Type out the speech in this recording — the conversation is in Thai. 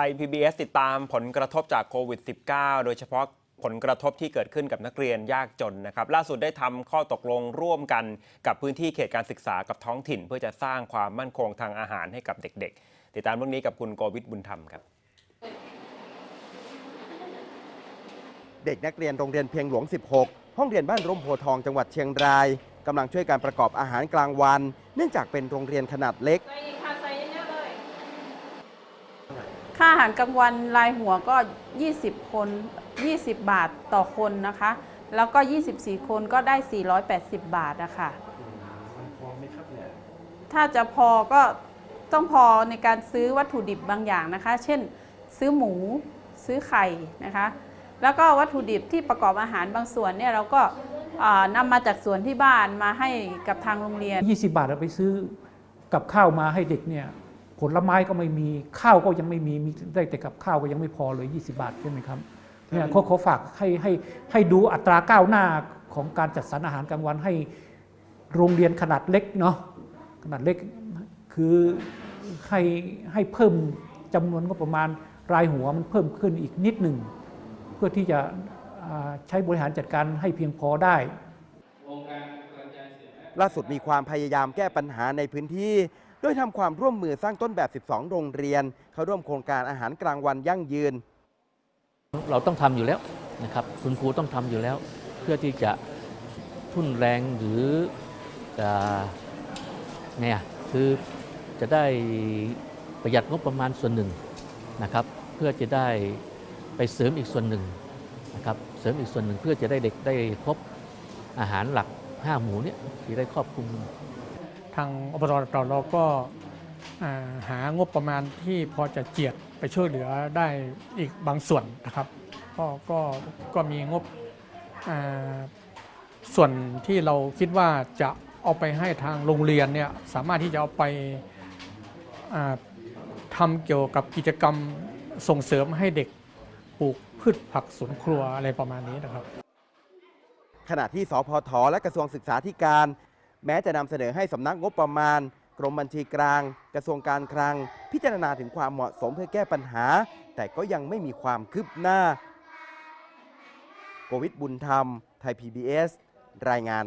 ทย PBS ติดตามผลกระทบจากโควิด -19 โดยเฉพาะผลกระทบที่เกิดขึ้นกับนักเรียนยากจนนะครับ ล่าสุดได้ทำข้อตกลงร่วมกันกับพื้นที่เขตการศึกษากับท้องถิ่น เพื่อจะสร้างความมั่นคงทางอาหารให้กับเด็ก ๆ ติดตามเรื่องนี้กับคุณโกวิทบุญธรรมครับ เด็กนักเรียนโรงเรียนเพียงหลวง 16 ห้องเรียนบ้านร่มโพทองจังหวัดเชียงรายกำลังช่วยการประกอบอาหารกลางวัน เนื่องจากเป็นโรงเรียนขนาดเล็ก ใส่ค่ะใส่เยอะๆเลย ค่าอา หารกลางวันรายหัวก็ 20 คน 20 บาทต่อคนนะคะ แล้วก็ 24 คนก็ได้ 480 บาทนะคะถ้าจะพอก็ต้องพอในการซื้อวัตถุดิบบางอย่างนะคะ เช่น ซื้อหมูซื้อไข่นะคะ แล้วก็วัตถุดิบที่ประกอบอาหารบางส่วนเนี่ยเราก็อ่านำมาจากสวนที่บ้านมาให้กับทางโรงเรียน 20 บาทเราไปซื้อกับข้าวมาให้เด็กเนี่ย ผลไม้ก็ไม่มีข้าวก็ยังไม่มีมีได้แต่กับข้าวก็ยังไม่พอเลย 20 บาทใช่ไหมครับเนี่ยเขาเขาฝากให้ให้ให้ดูอัตราก้าวหน้าของการจัดสรรอาหารกลางวันให้โรงเรียนขนาดเล็กเนาะขนาดเล็กคือให้ให้เพิ่มจำนวนก็ประมาณรายหัวมันเพิ่มขึ้นอีกนิดหนึ่ง เพื่อที่จะอ่าใช้บริหารจัดการให้เพียงพอได้ ล่าสุดมีความพยายามแก้ปัญหาในพื้นที่ โดยทำความร่วมมือสร้างต้นแบบ 12 โรงเรียน เข้าร่วมโครงการอาหารกลางวันยั่งยืน เราต้องทำอยู่แล้วนะครับคุณครูต้องทำอยู่แล้ว เพื่อที่จะทุ่นแรงหรือจะไงอะคือจะได้ประหยัดงบประมาณส่วนหนึ่งนะครับ เพื่อจะได้ไปเสริมอีกส่วนหนึ่งนะครับเสริมอีกส่วนหนึ่งเพื่อจะได้เด็กได้พบอาหารหลัก ห้าหมู่เนี่ยที่ได้ครอบคลุม ทางอบตเราเราก็หางบประมาณที่พอจะเจียดไปช่วยเหลือได้อีกบางส่วนนะครับก็ก็ก็มีงบส่วนที่เราคิดว่าจะเอาไปให้ทางโรงเรียนเนี่ยสามารถที่จะเอาไปอ่าทำเกี่ยวกับกิจกรรมส่งเสริมให้เด็กปลูกพืชผักสวนครัวอะไรประมาณนี้นะครับ ขณะที่สพทและกระทรวงศึกษาธิการ แม้จะนำเสนอให้สำนักงบประมาณ กรมบัญชีกลาง กระทรวงการคลัง พิจารณาถึงความเหมาะสมเพื่อแก้ปัญหา แต่ก็ยังไม่มีความคืบหน้าโกวิทบุญธรรม ไทย PBS รายงาน